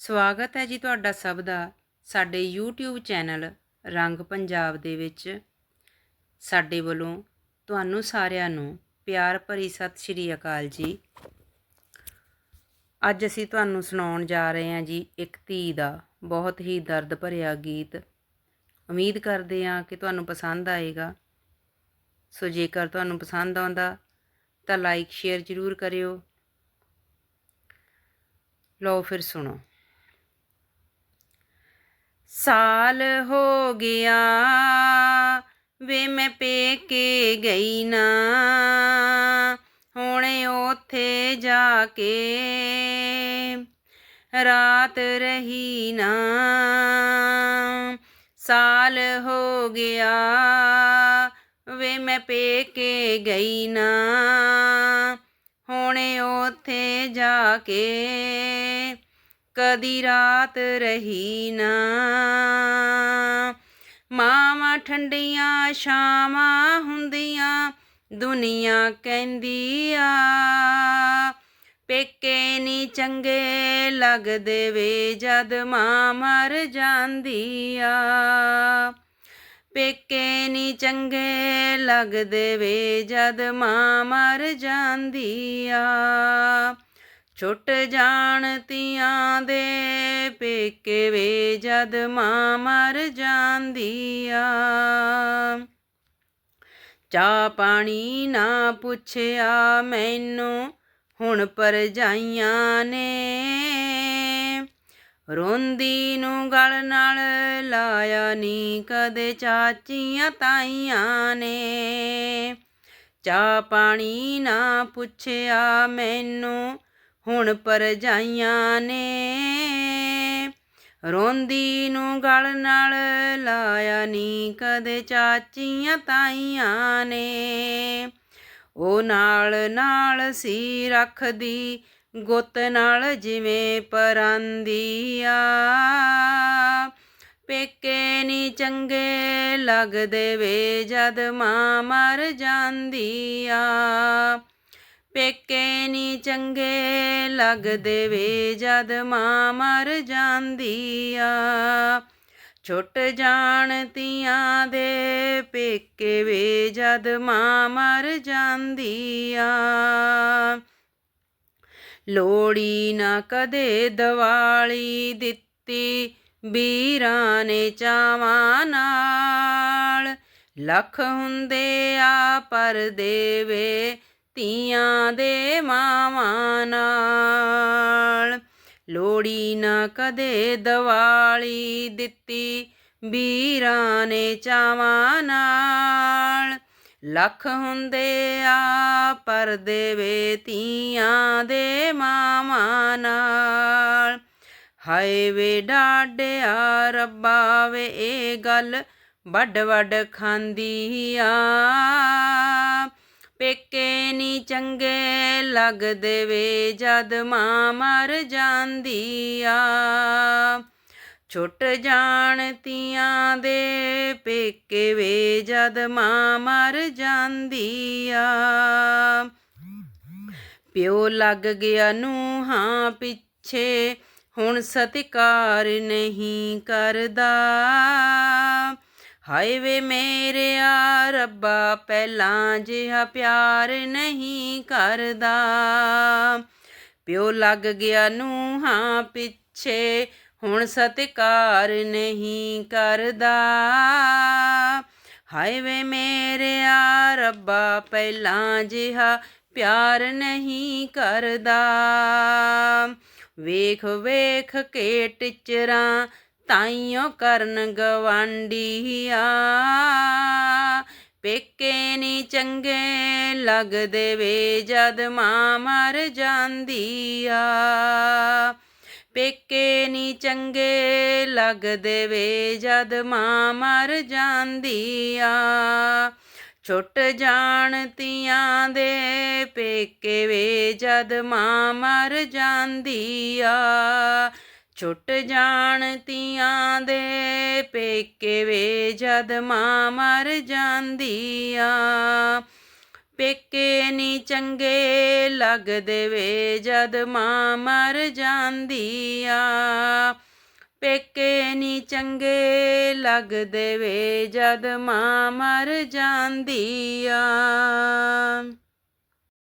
ਸਵਾਗਤ ਹੈ ਜੀ ਤੁਹਾਡਾ ਸਭ ਦਾ ਸਾਡੇ YouTube ਚੈਨਲ ਰੰਗ ਪੰਜਾਬ ਦੇ ਵਿੱਚ। ਸਾਡੇ ਵੱਲੋਂ ਤੁਹਾਨੂੰ ਸਾਰਿਆਂ ਨੂੰ ਪਿਆਰ ਭਰੀ ਸਤਿ ਸ਼੍ਰੀ ਅਕਾਲ ਜੀ। ਅੱਜ ਅਸੀਂ ਤੁਹਾਨੂੰ ਸੁਣਾਉਣ ਜਾ ਰਹੇ ਹਾਂ ਜੀ ਇੱਕ ਧੀ ਦਾ ਬਹੁਤ ਹੀ ਦਰਦ ਭਰਿਆ ਗੀਤ। ਉਮੀਦ ਕਰਦੇ ਹਾਂ ਕਿ ਤੁਹਾਨੂੰ ਪਸੰਦ ਆਏਗਾ। ਸੋ ਜੇਕਰ ਤੁਹਾਨੂੰ ਪਸੰਦ ਆਉਂਦਾ ਤਾਂ ਲਾਈਕ ਸ਼ੇਅਰ ਜ਼ਰੂਰ ਕਰਿਓ। ਲਓ ਫਿਰ ਸੁਣੋ। ਸਾਲ ਹੋ ਗਿਆ ਵੇ ਮੈਂ ਪੇਕੇ ਗਈ ਨਾ। ਹੁਣ ਉਥੇ ਜਾ ਕੇ ਰਾਤ ਰਹੀ ਨਾ। ਸਾਲ ਹੋ ਗਿਆ ਵੇ ਮੈਂ ਪੇਕੇ ਗਈ ਨਾ। ਹੁਣ ਉਥੇ ਜਾ ਕੇ ਕਦੀ ਰਾਤ ਰਹੀ ਨਾ। ਮਾਵਾਂ ਠੰਡੀਆਂ ਸ਼ਾਮਾਂ ਹੁੰਦੀਆਂ, ਦੁਨੀਆ ਕਹਿੰਦੀ ਆ, ਪੇਕੇ ਨਹੀਂ ਚੰਗੇ ਲੱਗਦੇ ਵੇ ਜਦ ਮਾਂ ਮਰ ਜਾਂਦੀ ਆ। ਪੇਕੇ ਨਹੀਂ ਚੰਗੇ ਲੱਗਦੇ ਵੇ ਜਦ ਮਾਂ ਮਰ ਜਾਂਦੀ ਆ। ਛੁੱਟ ਜਾਣ ਤੀਆਂ ਦੇ ਪੇਕੇ ਵੇ ਜਦ ਮਾਂ ਮਰ ਜਾਂਦੀ ਆ ਚਾ ਪਾਣੀ ਨਾ ਪੁੱਛਿਆ ਮੈਨੂੰ, ਹੁਣ ਪਰਜਾਈਆਂ ਨੇ। ਰੋਂਦੀ ਨੂੰ ਗਲ ਨਾਲ ਲਾਇਆ ਨੀ ਕਦੇ ਚਾਚੀਆਂ ਤਾਈਆਂ ਨੇ। ਚਾ ਪਾਣੀ ਨਾ ਪੁੱਛਿਆ ਮੈਨੂੰ ਹੁਣ ਪਰਜਾਈਆਂ ਨੇ। ਰੋਂਦੀ ਨੂੰ ਗਲ ਨਾਲ ਲਾਇਆ ਨੀ ਕਦੇ ਚਾਚੀਆਂ ਤਾਈਆਂ ਨੇ। ਉਹ ਨਾਲ ਨਾਲ ਸੀ ਰੱਖਦੀ, ਗੁੱਤ ਨਾਲ ਜਿਵੇਂ ਪਰਾਂਦੀ ਆ। ਪੇਕੇ ਨਹੀਂ ਚੰਗੇ ਲੱਗਦੇ ਵੇ ਜਦ ਮਾਂ ਮਰ ਜਾਂਦੀ ਆ। ਪੇਕੇ ਨੀ ਚੰਗੇ ਲੱਗਦੇ ਵੇ ਜਦ ਮਾਂ ਮਰ ਜਾਂਦੀ ਆ ਛੁੱਟ ਜਾਣ ਤੀਆਂ ਦੇ ਪੇਕੇ ਵੇ ਜਦ ਮਾਂ ਮਰ ਜਾਂਦੀ ਆ ਲੋੜੀ ਨਾ ਕਦੇ ਦਿਵਾਲੀ ਦਿੱਤੀ, ਵੀਰਾਂ ਨੇ ਚਾਵਾਂ ਨਾਲ। ਲੱਖ ਹੁੰਦੇ ਆ ਪਰ ਦੇਵੇ ਧੀਆਂ ਦੇ ਮਾਵਾਂ ਨਾਲ। ਲੋੜੀ ਨਾ ਕਦੇ ਦਿਵਾਲੀ ਦਿੱਤੀ, ਵੀਰਾਂ ਨੇ ਚਾਵਾਂ ਨਾਲ। ਲੱਖ ਹੁੰਦੇ ਆ, ਪਰ ਦੇਵੇ ਧੀਆਂ ਦੇ ਮਾਵਾਂ ਨਾਲ। ਹਾਏ ਵੇ ਡਾਡਿਆ ਰੱਬਾ ਵੇ, ਇਹ ਗੱਲ ਵੱਡ ਵੱਡ ਖਾਂਦੀ ਆ। ਪੇਕੇ ਨੀ ਚੰਗੇ ਲੱਗਦੇ ਵੇ ਜਦ ਮਾਂ ਮਰ ਜਾਂਦੀ ਆ। ਛੁੱਟ ਜਾਣ ਤੀਆਂ ਦੇ ਪੇਕੇ ਵੇ ਜਦ ਮਾਂ ਮਰ ਜਾਂਦੀ ਆ। ਪਿਓ ਲੱਗ ਗਿਆ ਨੂੰ ਹਾਂ ਪਿੱਛੇ, ਹੁਣ ਸਤਿਕਾਰ ਨਹੀਂ ਕਰਦਾ। ਹਾਏ ਵੇ ਮੇਰਿਆ ਰੱਬਾ ਪਹਿਲਾਂ ਜਿਹਾ ਪਿਆਰ ਨਹੀਂ ਕਰਦਾ। ਪਿਓ ਲੱਗ ਗਿਆ ਨੂੰ ਹਾਂ ਪਿੱਛੇ, ਹੁਣ ਸਤਿਕਾਰ ਨਹੀਂ ਕਰਦਾ। ਹਾਏ ਵੇ ਮੇਰਿਆ ਰੱਬਾ ਪਹਿਲਾਂ ਜਿਹਾ ਪਿਆਰ ਨਹੀਂ ਕਰਦਾ। ਵੇਖ ਵੇਖ ਕੇ ਟਿਚਰਾਂ ਤਾਈਓ ਕਰਨ ਗਵਾਂਡੀਆ ਪੇਕੇ ਨੀ ਚੰਗੇ ਲੱਗਦੇ ਵੇ ਜਦ ਮਾਂ ਮਰ ਜਾਂਦੀ ਆ ਪੇਕੇ ਨੀ ਚੰਗੇ ਲੱਗਦੇ ਵੇ ਜਦ ਮਾਂ ਮਰ ਜਾਂਦੀ ਆ ਛੁੱਟ ਜਾਣ ਤੀਆਂ ਦੇ ਪੇਕੇ ਵੇ ਜਦ ਮਾਂ ਮਰ ਜਾਂਦੀ ਆ ਛੁੱਟ ਜਾਣ ਤੀਆਂ ਦੇ ਪੇਕੇ ਵੇ ਜਦ ਮਾਂ ਮਰ ਜਾਂਦੀ ਆ ਪੇਕੇ ਨਹੀਂ ਚੰਗੇ ਲੱਗਦੇ ਵੇ ਜਦ ਮਾਂ ਮਰ ਜਾਂਦੀ ਆ ਪੇਕੇ ਨਹੀਂ ਚੰਗੇ ਲੱਗਦੇ ਵੇ ਜਦ ਮਾਂ ਮਰ ਜਾਂਦੀ ਆ